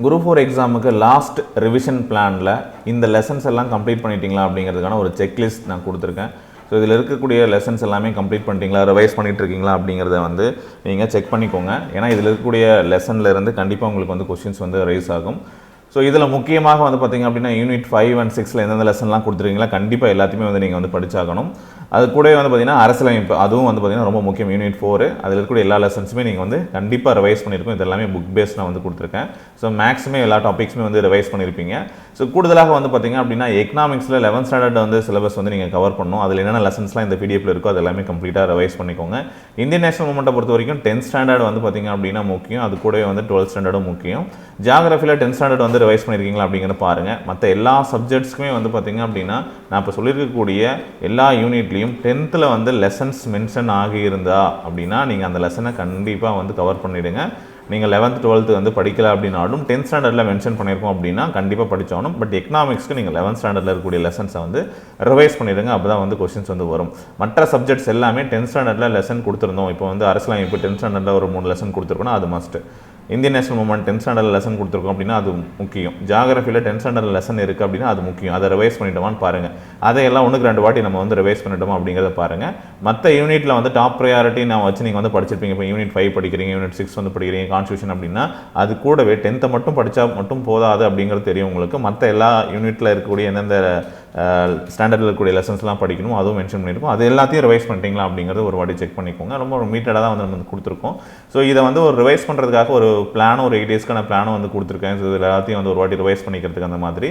Group four எக்ஸாமுக்கு last revision பிளானில் இந்த லெசன்ஸ் எல்லாம் கம்ப்ளீட் பண்ணிட்டீங்களா அப்படிங்கிறதுக்கான ஒரு செக்லிஸ்ட் நான் கொடுத்துருக்கேன். ஸோ இதில் இருக்கக்கூடிய லெசன்ஸ் எல்லாமே கம்ப்ளீட் பண்ணிட்டீங்களா ரிவைஸ் பண்ணிட்டு இருக்கீங்களா அப்படிங்கிறத வந்து நீங்கள் செக் பண்ணிக்கோங்க. ஏன்னா இதில் இருக்கக்கூடிய லெசன்லேருந்து கண்டிப்பாக உங்களுக்கு வந்து கொஷின்ஸ் வந்து ரைஸ் ஆகும். ஸோ இதில் முக்கியமாக வந்து பார்த்தீங்க அப்படின்னா யூனிட் ஃபைவ் அண்ட் சிக்ஸில் எந்தெந்த லெசன்லாம் கொடுத்துருக்கீங்களா கண்டிப்பாக எல்லாத்தையுமே வந்து நீங்கள் வந்து படிச்சாகணும். அது கூடவே வந்து பார்த்தீங்கன்னா அரசியலமைப்பு அதுவும் வந்து பார்த்தீங்கன்னா ரொம்ப முக்கியம். யூனிட் ஃபோர் அதில் இருக்கக்கூடிய எல்லா லெசன்ஸுமே நீங்கள் வந்து கண்டிப்பாக ரிவைஸ் பண்ணியிருக்கோம் இது எல்லாமே புக் பேஸ் நான் வந்து கொடுத்துருக்கேன். ஸோ மேக்ஸிமே எல்லா டாபிக்ஸுமே வந்து ரிவைஸ் பண்ணியிருப்பீங்க ஸோ கூடுதலாக வந்து பார்த்தீங்க அப்படின்னா எக்கனாமிக்ஸில் லெவன்த் ஸ்டாண்டர்ட் வந்து சிலபஸ் வந்து நீங்கள் கவர் பண்ணணும். அதில் என்னென்ன லெசன்ஸ்லாம் இந்த பிடிஎஃப்ல இருக்கோ அது எல்லாமே கம்ப்ளீட்டாக ரிவைஸ் பண்ணிக்கோங்க. இந்தியன் நேஷனல் மூமெண்ட்டை பொறுத்த வரைக்கும் டென்த் ஸ்டாண்டர்ட் வந்து பார்த்திங்க அப்படின்னா முக்கியம். அது கூடவே வந்து டுவெல்த் ஸ்டாண்டர்டும் முக்கியம். ஜியாகிரஃபியில் டென்த் ஸ்டாண்டர்ட் வந்து ரிவைஸ் பண்ணியிருக்கீங்களா அப்படிங்கிறத பாருங்கள் மற்ற எல்லா சப்ஜெக்ட்ஸ்க்குமே வந்து பார்த்திங்க அப்படின்னா நான் இப்போ சொல்லியிருக்கக்கூடிய எல்லா யூனிட்லேயும் டென்த்தில் வந்து லெசன்ஸ் மென்ஷன் ஆகியிருந்தா அப்படின்னா நீங்கள் அந்த லெசனை கண்டிப்பாக வந்து கவர் பண்ணிவிடுங்க நீங்கள் லெவன்த் டுவெல்த்து வந்து படிக்கல அப்படின்னாலும் டென்த் ஸ்டாண்டர்டில் மென்ஷன் பண்ணியிருக்கோம் அப்படின்னா கண்டிப்பாக படிச்சாகணும் பட் எக்கனாமிக்ஸ்க்கு நீங்கள் லெவன்த் ஸ்டாண்டர்டில் இருக்கக்கூடிய லெசன்ஸை வந்து ரிவைஸ் பண்ணிடுங்க. அப்போ தான் வந்து கொஷின்ஸ் வந்து வரும். மற்ற சப்ஜெக்ட்ஸ் எல்லாமே டென்த் ஸ்டாண்டர்டில் லெசன் கொடுத்துருந்தோம். இப்போ வந்து அரசியலமைப்பு டென்த் ஸ்டாண்டர்டில் ஒரு மூணு லெசன் கொடுத்துருக்கோன்னா அது must Indian national movement tenth standard lesson கொடுத்துருக்கோம் அப்படின்னா அது முக்கியம். ஜாகிரஃபியில் டென்த் ஸ்டாண்டர்ட் லெசன் இருக்குது அப்படின்னா அது முக்கியம். அதை ரிவைஸ் பண்ணிட்டோமான்னு பாருங்கள் அதையெல்லாம் ஒன்றுக்கு ரெண்டு வாட்டி நம்ம வந்து ரிவைஸ் பண்ணிட்டோமா அப்படிங்கிறத பாருங்கள் மற்ற யூனிட்டில் வந்து டாப் ப்ரையாரிட்டி நான் வச்சு நீங்கள் வந்து படிச்சிருப்பீங்க. இப்போ யூனிட் ஃபைவ் படிக்கிறீங்க யூனிட் சிக்ஸ் வந்து படிக்கிறீங்க கான்ஸ்டியூஷன் அப்படின்னா அது கூடவே டென்த்தை மட்டும் படித்தா மட்டும் போதாது அப்படிங்கிறது தெரியும் உங்களுக்கு. மற்ற எல்லா யூனிட்டில் இருக்கக்கூடிய எந்தெந்த ஸ்டாண்டர்டில் இருக்கக்கூடிய லெசன்ஸ்லாம் படிக்கணும் அதுவும் மென்ஷன் பண்ணியிருக்கோம். அது எல்லாத்தையும் ரிவைஸ் பண்ணிட்டீங்களா அப்படிங்கிறது ஒரு வாட்டி செக் பண்ணிக்கோங்க. ரொம்ப ஒரு மீட்டடாக தான் வந்து நம்ம கொடுத்துருக்கோம். ஸோ இதை வந்து ஒரு ரிவைஸ் பண்ணுறதுக்காக ஒரு பிளானும் ஒரு எயிட் டேஸ்க்கான பிளானும் வந்து கொடுத்துருக்கேன். ஸோ இது எல்லாத்தையும் வந்து ஒரு வாட்டி ரிவைஸ் பண்ணிக்கிறதுக்கு அந்த மாதிரி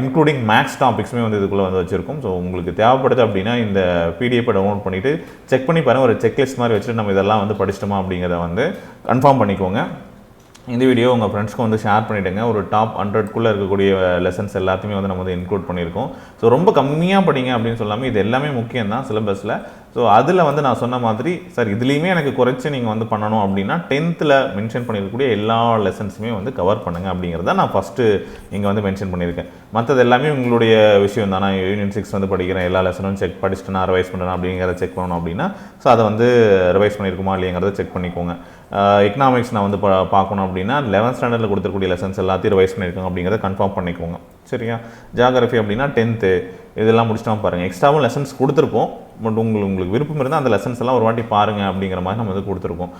இன்க்ளூடிங் மேக்ஸ் டாபிக்ஸுமே வந்து இதுக்குள்ளே வந்து வச்சுருக்கோம். ஸோ உங்களுக்கு தேவைப்படுது அப்படின்னா இந்த பிடிஎஃப் டவுன்லோட் பண்ணிவிட்டு செக் பண்ணி பாருங்கள் ஒரு செக்லிஸ்ட் மாதிரி வச்சுட்டு நம்ம இதெல்லாம் வந்து படிச்சிட்டோமா அப்படிங்கிறத வந்து கன்ஃபார்ம் பண்ணிக்கோங்க. இந்த வீடியோ உங்கள் ஃப்ரெண்ட்ஸ்க்கு வந்து ஷேர் பண்ணிவிடுங்க ஒரு டாப் ஹண்ட்ரட்குள்ளே இருக்கக்கூடிய லெசன்ஸ் எல்லாத்தையுமே வந்து நம்ம வந்து இன்க்ளூட் பண்ணியிருக்கோம். ஸோ ரொம்ப கம்மியாக படிங்க அப்படின்னு சொல்லாமல் இது எல்லாமே முக்கியம் தான் சிலபஸில். ஸோ அதில் வந்து நான் சொன்ன மாதிரி சார் இதுலேயுமே எனக்கு குறைச்சி நீங்கள் வந்து பண்ணணும் அப்படின்னா டென்த்தில் மென்ஷன் பண்ணியிருக்கக்கூடிய எல்லா லெசன்ஸுமே வந்து கவர் பண்ணுங்கள் அப்படிங்கிறத நான் ஃபஸ்ட்டு இங்கே வந்து மென்ஷன் பண்ணியிருக்கேன் மற்றது எல்லாமே உங்களுடைய விஷயம் தான்? நான் யூனியன் சிக்ஸ் வந்து படிக்கிறேன் எல்லா லெசனும் செக் படிச்சுட்டு நான் ரிவைஸ் பண்ணுறேன் அப்படிங்கிறத செக் பண்ணணும் அப்படின்னா ஸோ அதை வந்து ரிவைஸ் பண்ணியிருக்குமா இல்லைங்கிறத செக் பண்ணிக்கோங்க. எக்கனாமிக்ஸ் நான் வந்து பா பார்க்கணும் அப்படின்னா லெவன்த் ஸ்டாண்டர்டில் கொடுத்துருக்கூடிய லெசன்ஸ் எல்லாத்தையும் ரிவைஸ் பண்ணியிருக்கோங்க அப்படிங்கிறத கன்ஃபார்ம் பண்ணிக்கோங்க. சரியா? ஜியாகிரஃபி அப்படின்னா டென்த்து இதெல்லாம் முடிச்சிட்டோம் பாருங்கள் எக்ஸ்ட்ராவும் லெசன்ஸ் கொடுத்துருப்போம். பட் உங்களுக்கு உங்களுக்கு விருப்பம் இருந்தால் அந்த லெசன்ஸ் எல்லாம் ஒரு வாட்டி பாருங்கள் அப்படிங்கிற மாதிரி நம்ம வந்து கொடுத்துருக்கோம்.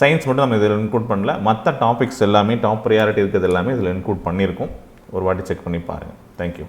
சயின்ஸ் மட்டும் நம்ம இதில் இன்க்ளூட் பண்ணல. மற்ற டாபிக்ஸ் எல்லாமே டாப் ப்ரியாரிட்டி இருக்கிறது எல்லாமே இதில் இன்க்ளூட் பண்ணியிருக்கோம். ஒரு வாட்டி செக் பண்ணி பாருங்கள் தேங்க்யூ